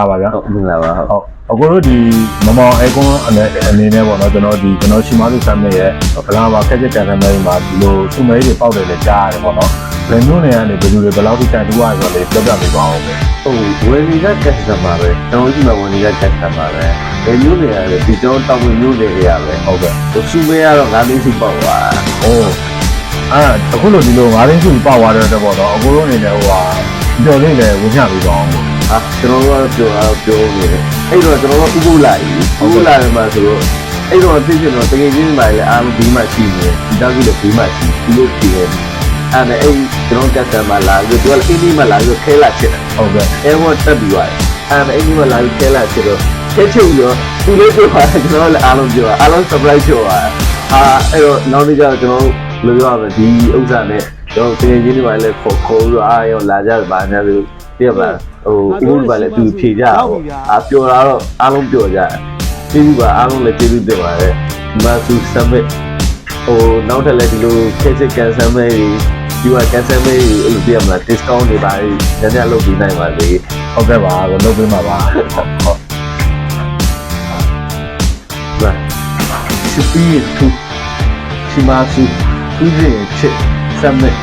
ပါပါဗျာဟုတ်မင်္ဂလာပါဟုတ်ဟုတ်အကိုတို့ဒီမမောင်အဲကွန်းအနေအနေနဲ့ပေါ့နော်ကျွန်တော်ဒီကျွန်တော်ရှိမသူဆမ်းမဲ့ရဲ့ဗလာမှာခက်ချက်ကန်ဆမ်းမဲ့မှာဒီလိုစုမဲတွေပေါက်တယ်လည်းကြားရတယ်ပေါ့နော်ဘယ်မျိုးနေရနေဘယ်လိုတွေဘယ်လောက်ထိကန်တူရဆိုတော့လေပြောပြပေးပါအောင်ပဲဟုတ်ဝယ်နေကကက်စတမာပဲကျွန်တော်ကြီးမှဝယ်နေကကက်စတမာပဲဘယ်မျိုးနေရလဲဒီကျွန်တော်တောင်းဝင်မျိုးနေရပဲဟုတ်ကဲ့ဟိုစုမဲကတော့ငါးလေးစုပေါက်သွားဟိုအာအခုလိုဒီလိုငါးရင်းစုပေါက်သွားတဲ့အတွက်ပေါ့နော်အကိုတို့အနေနဲ့ဟိုဟာပြောလေးလည်းဝင်ညပေးပါအောင်ပေါ့ ဟာကျွန်တော်တို့ကတော့ပြောတော့ပြောနေတယ်အဲ့တော့ကျွန်တော်တို့ဥပုလာကြီးဥပုလာရမှာဆိုတော့အဲ့တော့သိချင်တော့တကယ်ချင်းမှလည်းအားလုံးဒီမှရှိနေတယ်ဒီတောက်ကြီးလည်းဒီမှရှိဒီလိုဖြစ်နေအဲ့ဒါအဲ့ကျွန်တော်ကက်စတမာလာပြီးတော့အင်းဒီမှလာပြီးခဲလာချစ်တယ်ဟုတ်ကဲ့အဲဝတ်တက်ပြီးသွားတယ်အဲ့ဒါအင်းဒီမှလာပြီးခဲလာချစ်တော့ခဲချုပ်ရောသူလေးပြောတာကျွန်တော်လည်းအားလုံးပြောတာအားလုံး surprise ပြောတာအာအဲ့တော့နောက်နေ့ကျတော့ကျွန်တော်တို့လိုပြောရမယ်ဒီဥစ္စာနဲ့ကျွန်တော်တကယ်ချင်းတွေပါလဲခေါ်ခေါ်ပြီးတော့အာရောလာကြတယ်ဗာညာလို့ ပြပါဟိုအမှုပါလေသူဖြေကြတာပေါ့အာပျော်တာတော့အားလုံးပျော်ကြတယ်ကျေးဇူးပါအားလုံးလည်းကျေးဇူးတင်ပါတယ်မာသူဆမ်မစ်ဟိုနောက်ထပ်လည်းဒီလိုခက်စစ်ကန်ဆယ်မဲ့ဒီကကန်ဆယ်မဲ့အဲ့လိုပြရမလား discount တွေပါညညလုပ်ပေးနိုင်ပါလေဟုတ်ကဲ့ပါကိုလုပ်ပေးမှာပါဟုတ်ကဲ့စပီးသူစီမာစုသူရဲ့ချစ်ဆမ်မစ်